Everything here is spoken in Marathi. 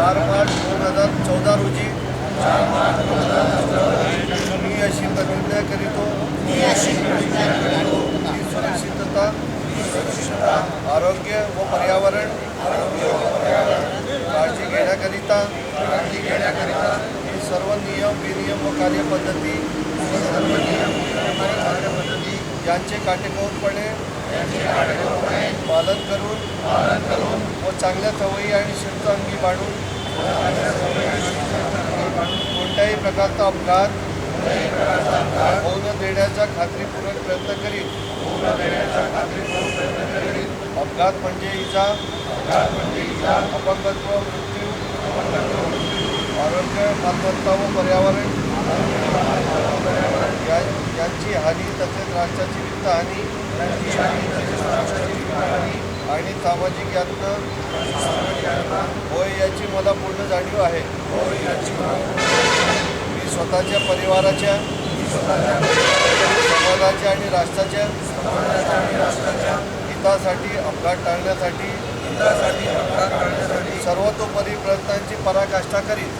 चार मार्च दोन हजार चौदा रोजी. मी अशी प्रतिज्ञा करीतो. की सुरक्षितता आरोग्य व पर्यावरण. काळजी घेण्याकरिता ही सर्व नियम विनियम व कार्यपद्धती कार्यपद्धती यांचे काटेकोरपणे पालन करून चांगल्या सवयी आणि शिस्त अंगी बाळून कोणत्याही प्रकारचा अपघात होऊ न देण्याचा खात्रीपूर्वक प्रयत्न करीत. अपघात म्हणजे इजा अपंगत्व मृत्यू आरोग्य मालमत्ता व पर्यावरण. या- यांची हानी तसेच राष्ट्राची वित्तहानी आणि सामाजिक यातना होय याची मला पूर्ण जाणीव आहे. मी स्वतःच्या परिवाराच्या समाजाच्या आणि राष्ट्राच्या हितासाठी अपघात टाळण्यासाठी सर्वतोपरी प्रयत्नांची पराकाष्ठा करीत